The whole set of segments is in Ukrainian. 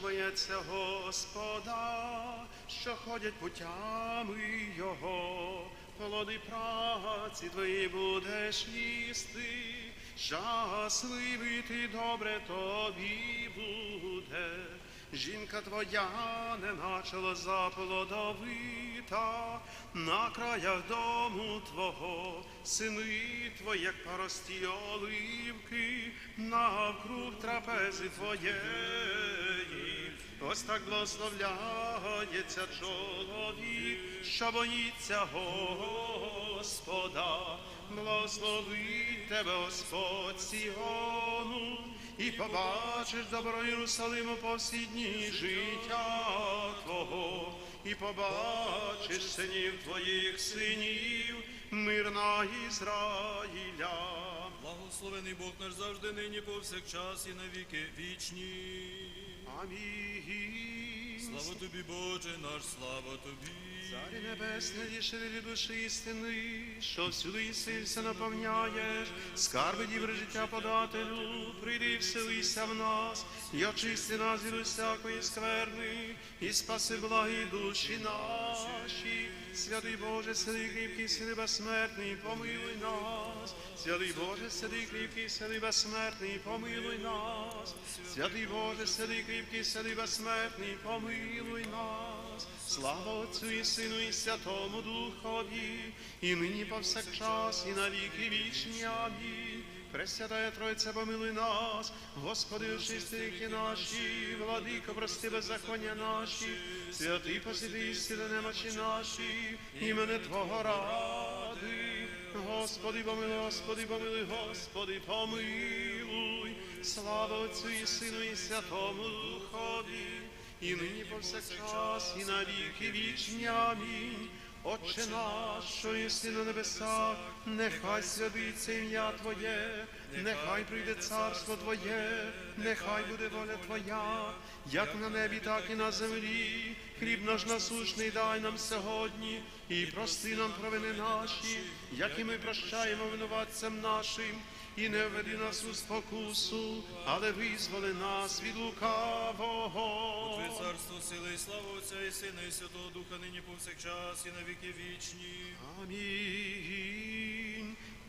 Бояться Господа, що ходять путями Його, плоди праці твої будеш їсти, щасливий ти добре тобі буде. Жінка твоя не начала заплодовита, на краях дому твого, сини твої, як парості оливки, навкруг трапези твоєї. Ось так благословляється чоловік, що боїться Господа, благословить тебе Господь Сіону, і побачиш добро Єрусалиму по всі дні життя Твого, і побачиш синів твоїх синів, мирна Ізраїля. Благословений Бог наш завжди, нині повсякчас і навіки вічні. Амінь. Слава тобі, Боже наш, слава тобі. Царі небесне, дішеві душі істини, що всюди і наповняєш, скарби діври життя подателю, прийди і вселися в нас, і очисти нас від усякої скверни, і спаси благі душі наші. Святий Боже, сиди кріпкий, сиди безсмертний, помилуй нас. Святий Боже, сиди кріпкий, сиди безсмертний, помилуй нас. Святий Боже, сиди кріпкий, сиди безсмертний, помилуй нас. Слава Отцю і Сину, і Святому Духові, і нині повсякчас, і на віки вічні. Амінь. Пресвятая Тройця, помилуй нас, Господи, очисти ріки наші, владико, прости беззаконня наші, святий посіди істини немочі наші, імене Твого ради. Господи, помилуй, Господи, помилуй, Господи, помилуй. Слава Отцю і Сину, і Святому Духові, і нині повсякчас, і на віки вічні. Амінь. Отче наш, що на небесах, нехай святиться ім'я Твоє, нехай прийде царство Твоє, нехай буде воля Твоя, як на небі, так і на землі. Хліб наш насущний дай нам сьогодні, і прости нам провини наші, як і ми прощаємо винуватцям нашим, і не введи нас у спокусу, але визволи нас від лукавого. Твоє царство, сила і слава Отця і Сина, і Святого Духа, нині повсякчас і навіки вічні. Амінь.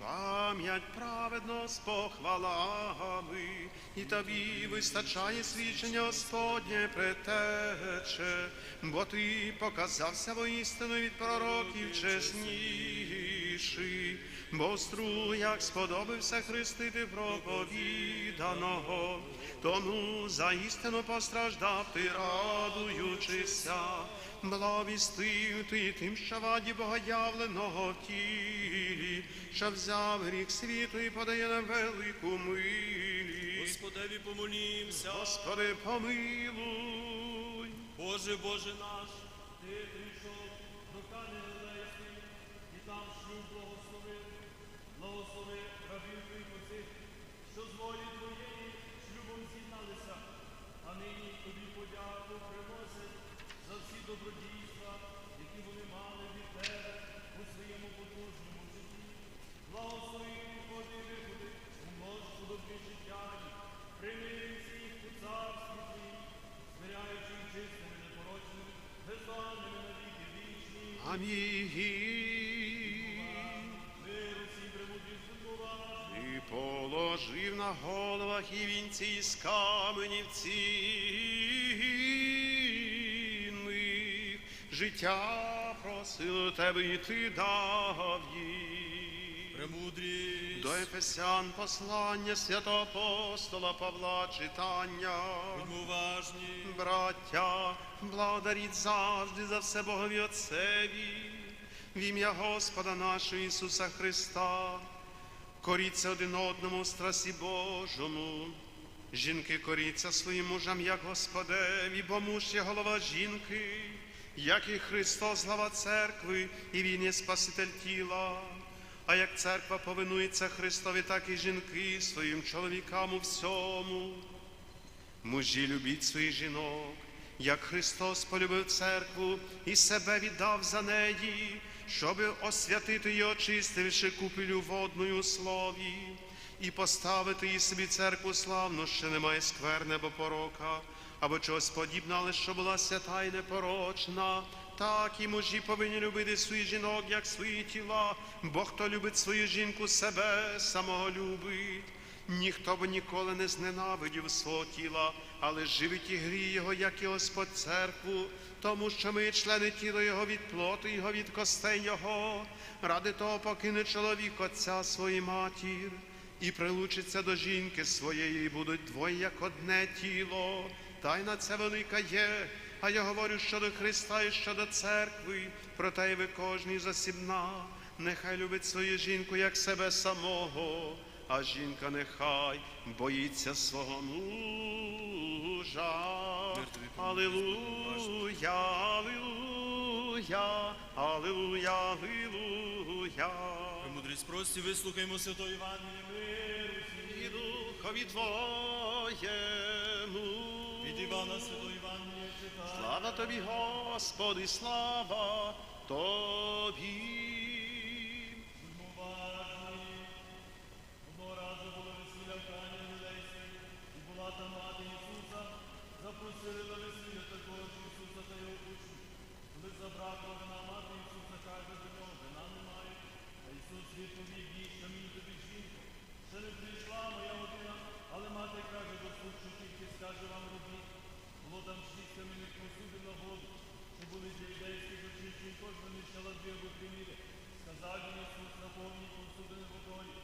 Пам'ять праведно з похвалами, і тобі вистачає свідчення Господнє претече, бо ти показався воістину від пророків чесніший, бо стру, як сподобався хрестити проповіданого, тому за істину постраждав ти, радуючися. Благовістив ти тим, що ваді богоявленого в тілі, що взяв гріх світу і подає нам велику милість. Господеві помолімся. Господи, помилуй. Боже, Боже наш, ти прийшов до Кани Галилейської, і там шлюб благословив, благослови рабів твоїх оцих, що з волі твоєї шлюбом з'єдналися, а нині тобі подяку приносять за всі добродійства, які вони мали від тебе у своєму потужному житті. Благослови входи і виходи, умнож добрі життя прийми всіх у царстві твоїм, змиряючи чистими, непорочними, бездоганними на віки вічні. Амінь. Мир усім премудрі здобувати. І положив на головах і вінці з каменів цінних. Життя просило тебе, і ти дав їм. Премудрість, До Ефесян послання святого апостола Павла читання. будьмо уважні, Браття, благодаріть завжди за все Богові Отцеві, в ім'я Господа нашого Ісуса Христа, коріться один одному в страсі Божому. Жінки коріться своїм мужам, як Господеві, бо муж є голова жінки, як і Христос, глава церкви, і Він є Спаситель тіла. А як церква повинується Христові, так і жінки своїм чоловікам у всьому. Мужі любіть своїх жінок, як Христос полюбив церкву і себе віддав за неї, щоби освятити і очистивши купелю водною слові, і поставити їй собі церкву славну, що немає скверне або порока, або чогось подібного, але що була свята і непорочна. Так і мужі повинні любити своїх жінок, як свої тіла, бо хто любить свою жінку, себе самого любить. Ніхто б ніколи не зненавидів свого тіла, але живить і гріє його, як і Господь церкву, тому що ми члени тіла Його від плоту, Його від костей Його. Ради того покине чоловік отця свої матір і прилучиться до жінки своєї, і будуть двоє як одне тіло. Тайна ця велика є, а я говорю щодо Христа і щодо церкви, проте й ви кожній засібна. Нехай любить свою жінку як себе самого, а жінка нехай боїться свого мужа. Алілуя, алілуя, алілуя, алілуя. Мудрість прості, вислухаймо Святого Євангелія миру. І духові Твоєму. Івана Святого Євангелія читає. Слава тобі, Господи, слава тобі. Уважні. Одного разу було весілля в Кані і була там мати Ісуса. Запросили до весілля також Ісуса та його учнів. Коли забрала вина мати Ісуса, каже до нього, вина немає. А Ісус відповів їй, що мені тобі жінко. Ще не прийшла моя година, але мати каже до що тільки скаже вам робіть. Було там шість камінних посудин на воду, що були для юдейських очищень, кожна міщала дві або три міри. Сказав їм Ісус, наповніть посудини водою.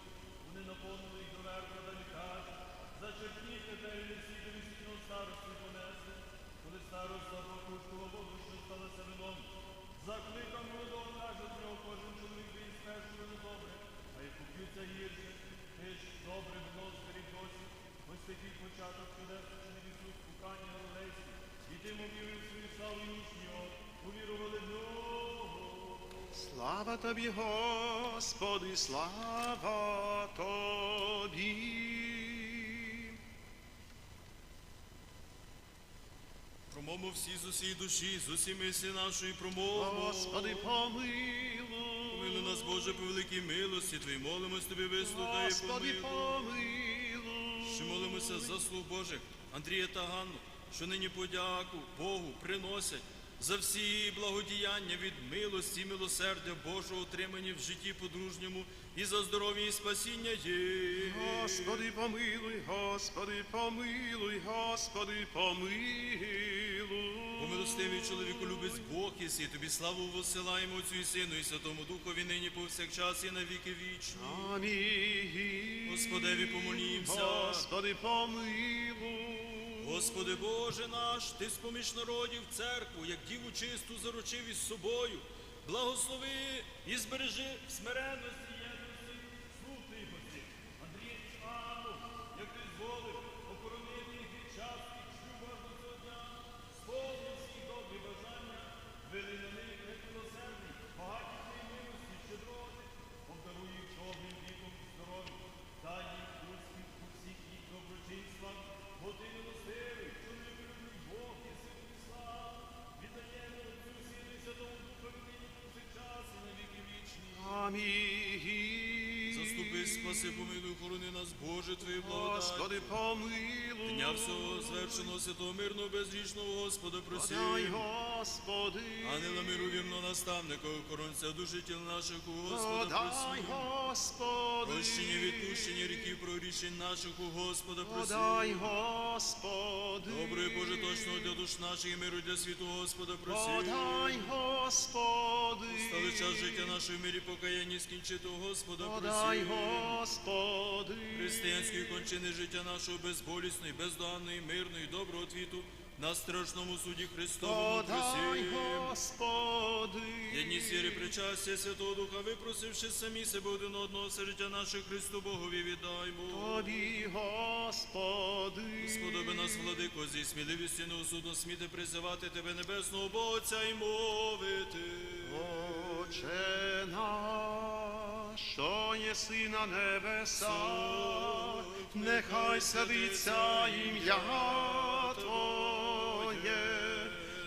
Вони наповнили їх до верха, далі каже, зачерпніть тепер і всі до вісільного старості понесли. Коли староста покуштував воду, що сталося вином, закликав молодого, каже до нього, кожен чоловік би із першу вино добре, а як купються гірше, ти ж добре вино зберіг досі. Ось такий початок чудес учинив Ісус Кані Галилейській. І тим увірив свою славу і ніч його, увірували в нього. Слава тобі, Господи, слава тобі. Промовмо всі з усієї душі, з усі мислі нашої промовмо. Господи, помилуй. Помилуй нас, Боже, по великій милості Твої, молимось Тобі, вислухай і Господи, помилуй. Що молимося за слуг Божих Андрія та Ганну, що нині подяку Богу приносять за всі благодіяння від милості і милосердя Божого отримані в житті подружньому і за здоров'я і спасіння їх. Господи, помилуй, Господи, помилуй, Господи, помилуй. Бо милостивий чоловіку любить Бог єси, тобі славу посилаємо Отцю і Сину і Святому Духові нині повсякчас і на віки вічні. Амінь. Господеві помолімся. Господи, помилуй. Господи Боже наш, Ти споміж народів церкву, як діву чисту заручив із собою. Благослови і збережи в смиренності Амінь. Заступи, спаси, помилуй, хорони нас, Боже, Твою благодать. Господи, помилуй. Дня всього звершеного святого мирного безрічного Господа просив. Подай, Господи. Ангела миру вірного наставника, охоронця душі тіл наших у Господа просив. Господи. Прощення, відпущення ріків прорішень наших у Господа Подай, просив. Господи. Добрий Боже, точно для душ наших і миру для світу Господа просив. Подай, Господи. Стали час життя нашої в мирі покаяння скінчити Господа Подай. Господи. Християнської кончини життя нашого безболісної, бездоганної, мирної, доброго твіту на страшному суді Христовому просив. Господи. Єдність віри причастя Святого Духа, випросивши самі себе один одного, життя наше Христу Богові віддаймо. Тобі, Господи. Сподоби нас, владико, зі сміливістю неосудно сміти призивати Тебе, Небесного Бога Отця і мовити. Отче наш, що єси на небесах, нехай святиться ім'я Твоє,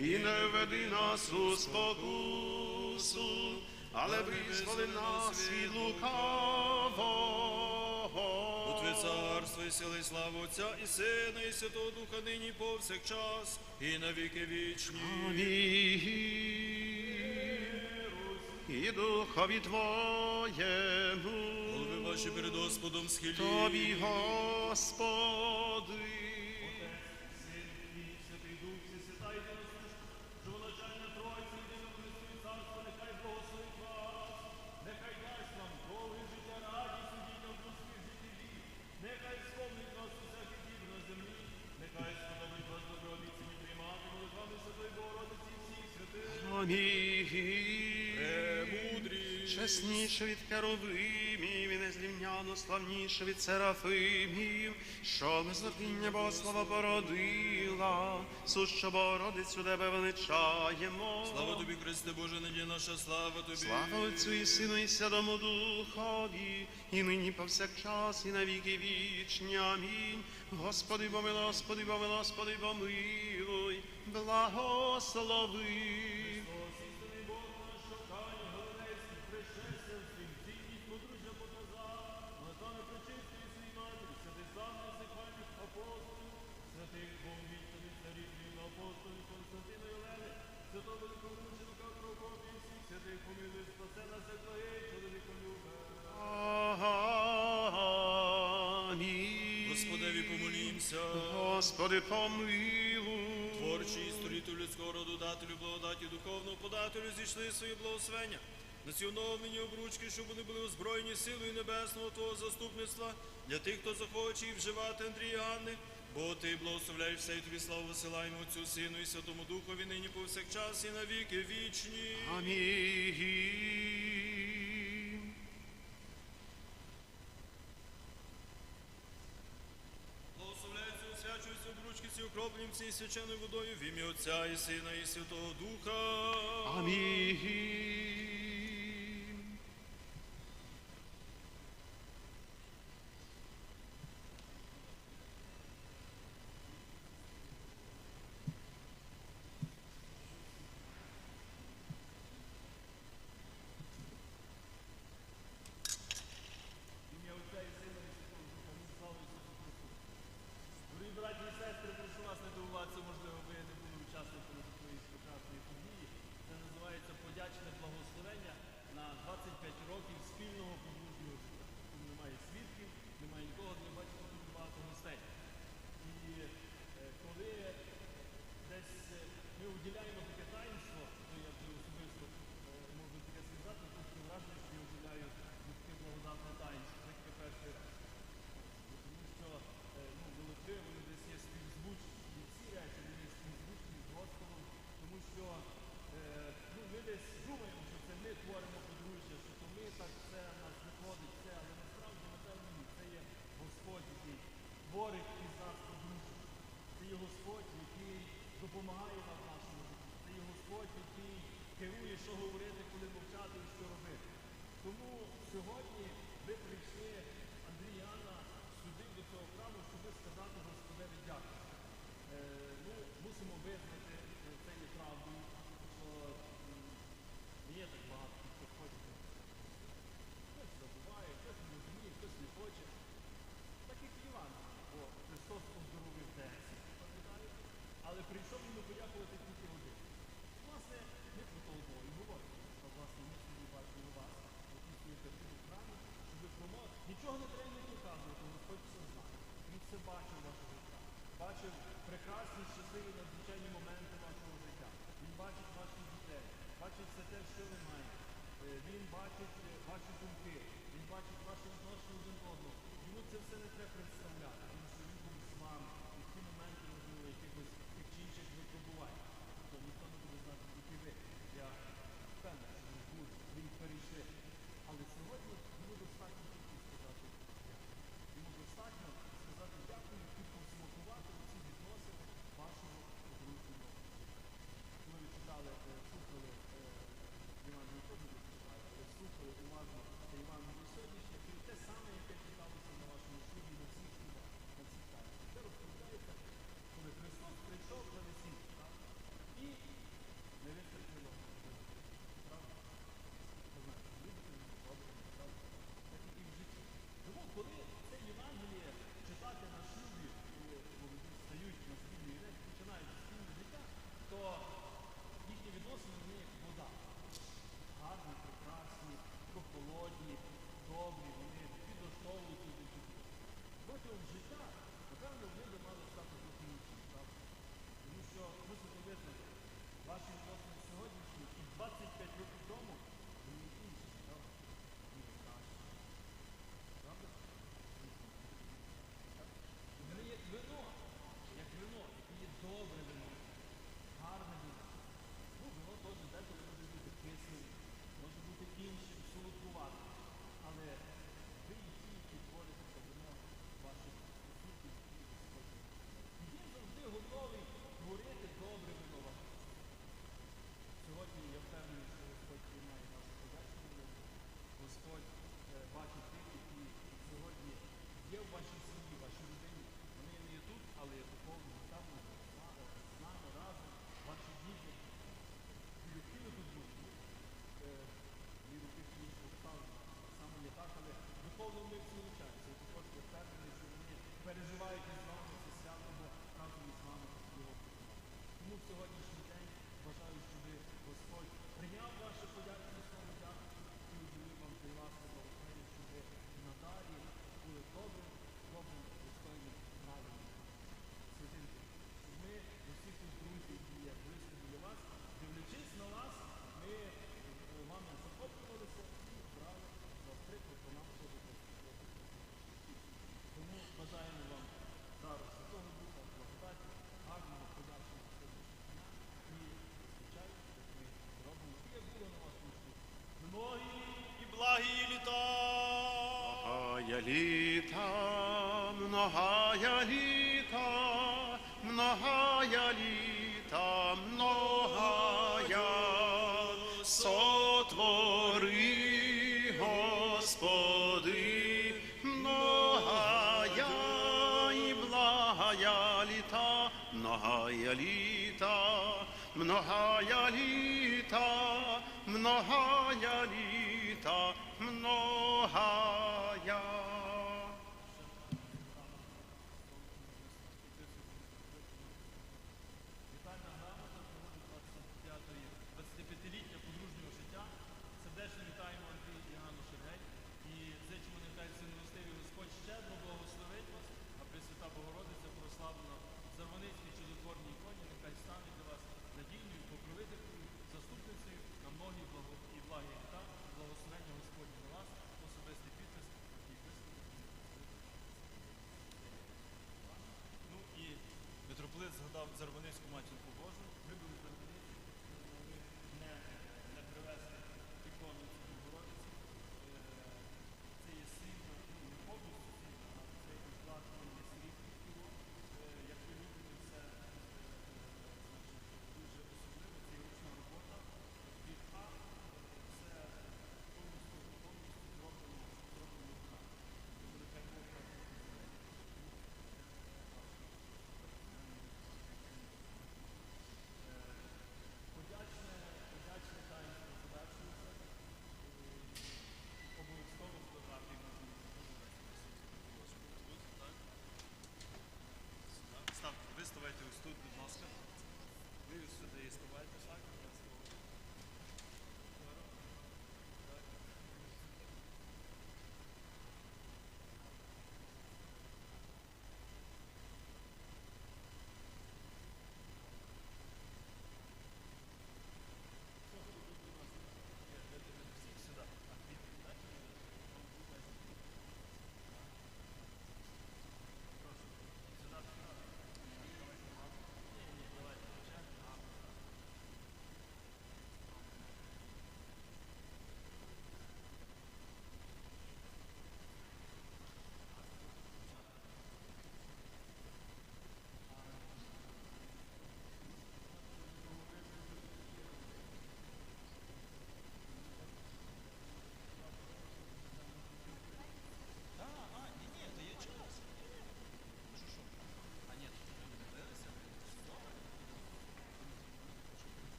і не введи нас у спокусу, але визволи нас від лукавого. Твє царство і сили, і слава Отця і Сина, і Святого Духа нині повсякчас, і на віки вічні. Амінь. І духові Твоєму, Голови ваші перед Господом схилі. Тобі, Господи. Премудрі. Чесніше від Керувимів і незрівняно славніше від Серафимів, що безодіння Богослава породила, суща Богородицю тебе величаємо. Слава тобі, Христе Боже, надія наша, слава тобі. Слава Отцю і Сину і Святому Духові, і нині повсякчас, і на віки вічні. Амінь. Господи, помилуй, Господи, помилуй, Господи, помилуй, благослови. Господи, помилуй. Творчий і людського роду, дателю благодаті духовного подателю зійшли своє благословення. На ці оновлені обручки, щоб вони були озброєні силою небесного Твого заступництва для тих, хто захоче і вживати Андрія і Анни. Бо ти благословляєш все і тобі славу висилаємо Отцю, Сину і Святому Духові нині повсякчас і на віки вічні. Амінь. Окроплені цією свяченою водою в ім'я Отця і Сина і Святого Духа. Амінь. Ім'я Отця і Сина і Святого Духа, ну, слава Ісусу Христу. Дорогі браті і сестри, прошу вас не дивуватися, можливо, ви не були учасниками такої прекрасної події. Це називається подячне благословення на 25 років спільного. Тут немає свідків, немає нікого, не бачите дуже багато гостей. І е, коли десь е, ми уділяємо таке таїнство, то я вже особисто е, можу таке сказати, тут таке враження, що я уділяю ну, таке благодатне таїнство. Це таке перший раз. Тому що е, ну, молитви, вони десь є співзвучні, і ці речі вони співзвучні з Господом, тому що ну, ми десь думаємо, що це ми творимо так все в нас виходить, все, але насправді, напевно. Це є Господь, який творить із нас подружжя. Це є Господь, який допомагає нам в нашому житті. Це є Господь, який керує, що говорити, коли мовчати і що робити. Тому сьогодні ви прийшли, Андрій Анна, сюди до цього храму, щоб сказати Господеві дякую. співають із вами це свято, бо разом із вами його приймати. Тому в сьогоднішній день бажаю, щоб Господь прийняв ваше подяку слово дяку і уділив вам цей вас благословення, щоб надалі були добрим, добрим, достойним, правильним. Святинки, щоб ми усіх тут друзів і як близько біля вас, дивлячись на вас, ми вами захоплювалися і брали за приклад по нам. Тому бажаємо вам. Твои и благие лета. Многая лета, многая лета, многая лета, многая сотворение.